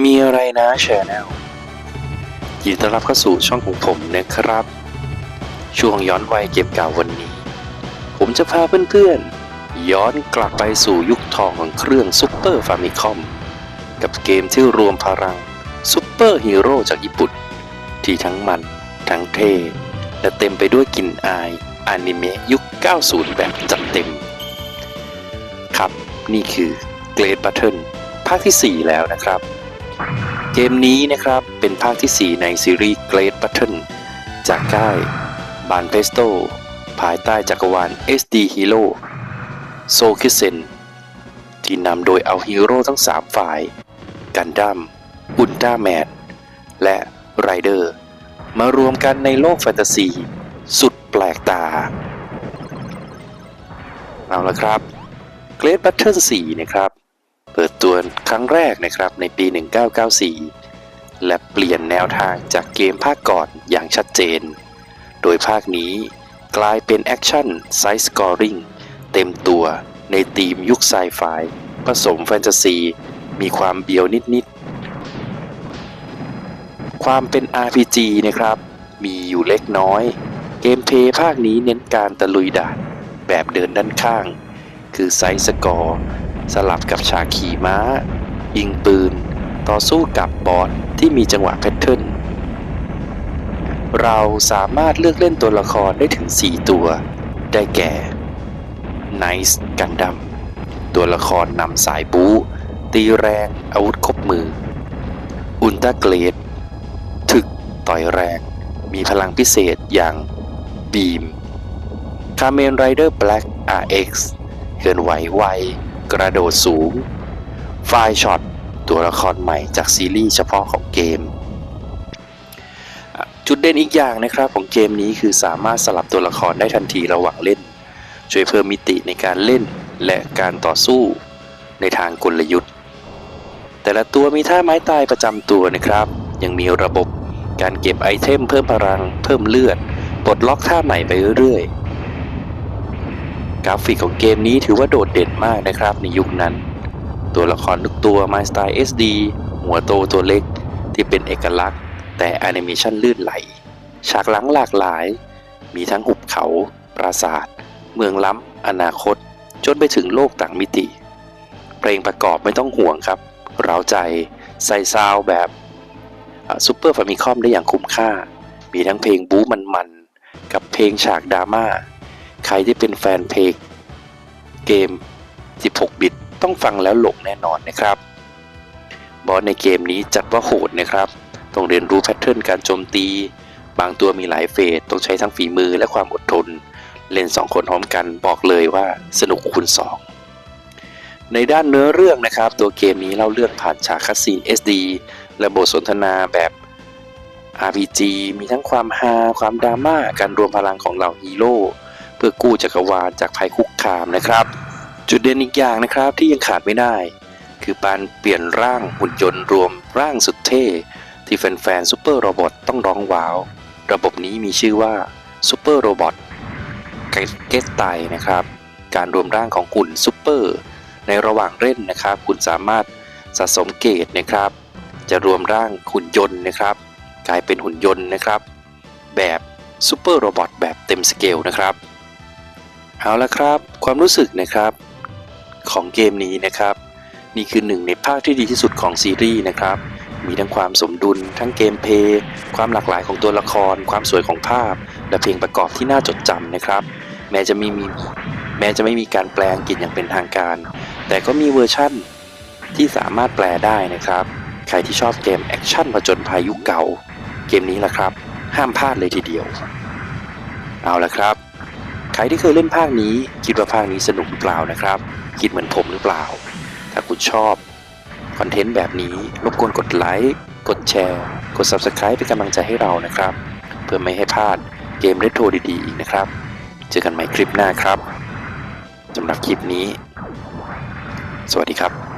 มีอะไรนะแชนแนลยินต้อนรับเข้าสู่ช่องของผมนะครับ ช่วงย้อนวัยเก็บเก่าวันนี้ ผมจะพาเพื่อนๆ ย้อนกลับไปสู่ยุคทองของเครื่องซุปเปอร์ฟามิคอมกับเกมที่รวมพลังซุปเปอร์ฮีโร่จากญี่ปุ่น ที่ทั้งมัน ทั้งเท่และเต็มไปด้วยกลิ่นอายอนิเมะยุค 90 แบบจัดเต็ม ครับนี่คือ Great Battle ภาคที่ 4 แล้วนะครับ เกมนี้นะครับเป็นภาคที่ 4 ในซีรีส์ Great Battle จากค่ายบานเพสโตภายใต้จักรวาล SD Hero s o k i s e n ที่นำโดยเอาฮีโร่ทั้ง 3 ฝ่าย กันดั้มอุลตร้าแมนและไรเดอร์ มารวมกันในโลกแฟนตาซี สุดแปลกตา เอาละครับ Great Battle 4 นะครับ ตัวครั้งแรกนะครับในปี 1994 และเปลี่ยนแนวทางจากเกมภาคก่อนอย่างชัดเจน โดยภาคนี้กลายเป็นแอคชั่นไซส์สกอริงเต็มตัวในธีมยุคไซไฟผสมแฟนตาซี มีความเบียวนิด ๆ ความเป็น RPG นะครับ มีอยู่เล็กน้อย เกมเพย์ภาคนี้เน้นการตะลุยด่านแบบเดินด้านข้าง คือไซส์สกอร์ สลับกับฉากขี่ม้า ยิงปืน ต่อสู้กับบอสที่มีจังหวะแพทเทิร์นเราสามารถเลือกเล่นตัวละครได้ถึง 4 ตัว ได้แก่ Nice Gundam ตัวละครนำสายบู๊ตีแรงอาวุธครบมือ อุลตร้าเกรดถึกต่อยแรง มีพลังพิเศษอย่างบีมคาเมนไรเดอร์แบล็ก RX เคลื่อนไหวไว กระโดดสูงไฟช็อตตัวละครใหม่จากซีรีส์เฉพาะของเกม จุดเด่นอีกอย่างนะครับของเกมนี้คือสามารถสลับตัวละครได้ทันทีระหว่างเล่น ช่วยเพิ่มมิติในการเล่นและการต่อสู้ในทางกลยุทธ์ แต่ละตัวมีท่าไม้ตายประจำตัวนะครับ ยังมีระบบการเก็บไอเทมเพิ่มพลัง เพิ่มเลือดปลดล็อกท่าใหม่ไปเรื่อย กราฟิกของเกมนี้ถือว่าโดดเด่นมากนะครับในยุคนั้น ตัวละครทุกตัวมาสไตล์ SD หัวโตตัวเล็กที่เป็นเอกลักษณ์ แต่แอนิเมชันลื่นไหล ฉากหลังหลากหลาย มีทั้งหุบเขา ปราสาท เมืองล้ำ อนาคต จนไปถึงโลกต่างมิติ เพลงประกอบไม่ต้องห่วงครับ เราใจใส่ซาวแบบซูเปอร์ฟามิคอมได้อย่างคุ้มค่า มีทั้งเพลงบู๊มันๆ กับเพลงฉากดราม่า ใครที่เป็นแฟนเพลงเกม 16 บิต ต้องฟังแล้วหลงแน่นอนนะครับ บอสในเกมนี้จัดว่าโหดนะครับ ต้องเรียนรู้แพทเทิร์นการโจมตี บางตัวมีหลายเฟสต้องใช้ทั้งฝีมือและความอดทน เล่น 2 คนพร้อมกันบอกเลยว่าสนุกคูณ2 ในด้านเนื้อเรื่องนะครับ ตัวเกมนี้เล่าเรื่องผ่านฉากคัสซีน SD และบทสนทนาแบบ RPG มีทั้งความฮาความดราม่าการรวมพลังของเหล่าฮีโร่ พื่อกู้จักรวาลจากภัยคุกคามนะครับ จุดเด่นอีกอย่างนะครับที่ยังขาดไม่ได้ คือการเปลี่ยนร่างหุ่นยนต์รวมร่างสุดเท่ ที่แฟนๆซูเปอร์โรบอทต้องร้องว้าว ระบบนี้มีชื่อว่าซูเปอร์โรบอทเกตไตนะครับ การรวมร่างของหุ่นซูเปอร์ในระหว่างเล่นนะครับ คุณสามารถสะสมเกตนะครับ จะรวมร่างหุ่นยนต์นะครับ กลายเป็นหุ่นยนต์นะครับ แบบซูเปอร์โรบอทแบบเต็มสเกลนะครับ เอาละครับ ความรู้สึกนะครับของเกมนี้นะครับ นี่คือหนึ่งในภาคที่ดีที่สุดของซีรีส์นะครับ มีทั้งความสมดุล ทั้งเกมเพลย์ความหลากหลายของตัวละคร ความสวยของภาพ และเพลงประกอบที่น่าจดจำนะครับ แม้จะไม่มีแม้จะไม่มีการแปลอังกฤษอย่างเป็นทางการ แต่ก็มีเวอร์ชั่นที่สามารถแปลได้นะครับ ใครที่ชอบเกมแอคชั่นผจญภัยยุคเก่า เกมนี้แหละครับ ห้ามพลาดเลยทีเดียว เอาละครับ รที่เคยเล่นภาคนี้ คิดว่าภาคนี้สนุกหรือเปล่านะครับ คิดเหมือนผมหรือเปล่า ถ้าคุณชอบคอนเทนต์แบบนี้รบกวนกดไลค์กดแชร์ กด Subscribe เป็นกำลังใจให้เรานะครับ เพื่อไม่ให้พลาดเกมเรโทรดีๆอีกนะครับ เจอกันใหม่คลิปหน้าครับสำหรับคลิปนี้ สวัสดีครับ